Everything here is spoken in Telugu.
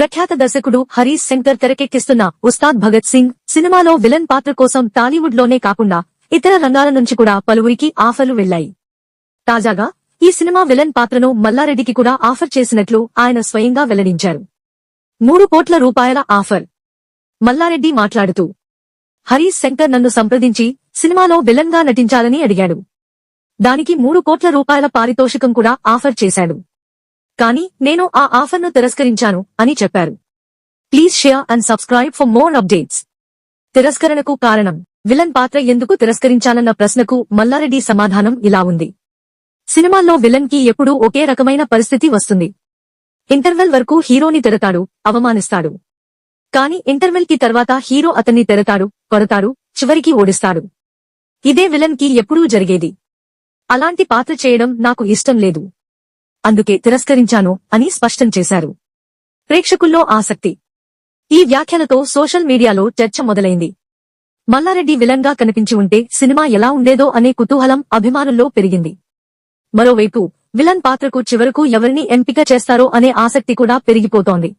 ప్రఖ్యాత దర్శకుడు హరీష్ శంకర్ తెరకెక్కిస్తున్న ఉస్తాద్ భగత్ సింగ్ సినిమాలో విలన్ పాత్ర కోసం టాలీవుడ్లోనే కాకుండా ఇతర రంగాల నుంచి కూడా పలువురికి ఆఫర్లు వెళ్ళాయి తాజాగా ఈ సినిమా విలన్ పాత్రను మల్లారెడ్డికి కూడా ఆఫర్ చేసినట్లు ఆయన స్వయంగా వెల్లడించారు. మూడు కోట్ల రూపాయల ఆఫర్. మల్లారెడ్డి మాట్లాడుతూ హరీష్ శంకర్ నన్ను సంప్రదించి సినిమాలో విలన్గా నటించాలని అడిగాడు. దానికి మూడు కోట్ల రూపాయల పారితోషికం కూడా ఆఫర్ చేశాడు. కానీ నేను ఆ ఆఫర్ను తిరస్కరించాను అని చెప్పారు. Please share and subscribe for more updates. తిరస్కరణకు కారణం. విలన్ పాత్ర ఎందుకు తిరస్కరించాలన్న ప్రశ్నకు మల్లారెడ్డి సమాధానం ఇలా ఉంది. సినిమాల్లో విలన్కి ఎప్పుడూ ఒకే రకమైన పరిస్థితి వస్తుంది. ఇంటర్వెల్ వరకు హీరోని తెరతాడు అవమానిస్తాడు. కాని ఇంటర్వెల్కి తర్వాత హీరో అతన్ని తెరతాడు కొరతాడు చివరికి ఓడిస్తాడు. ఇదే విలన్కి ఎప్పుడూ జరిగేది. అలాంటి పాత్ర చేయడం నాకు ఇష్టం లేదు. అందుకే తిరస్కరించాను అని స్పష్టం చేశారు. ప్రేక్షకుల్లో ఆసక్తి. ఈ వ్యాఖ్యలతో సోషల్ మీడియాలో చర్చ మొదలైంది. మల్లారెడ్డి విలన్గా కనిపించి ఉంటే సినిమా ఎలా ఉండేదో అనే కుతూహలం అభిమానుల్లో పెరిగింది. మరోవైపు విలన్ పాత్రకు చివరకు ఎవరిని ఎంపిక చేస్తారో అనే ఆసక్తి కూడా పెరిగిపోతోంది.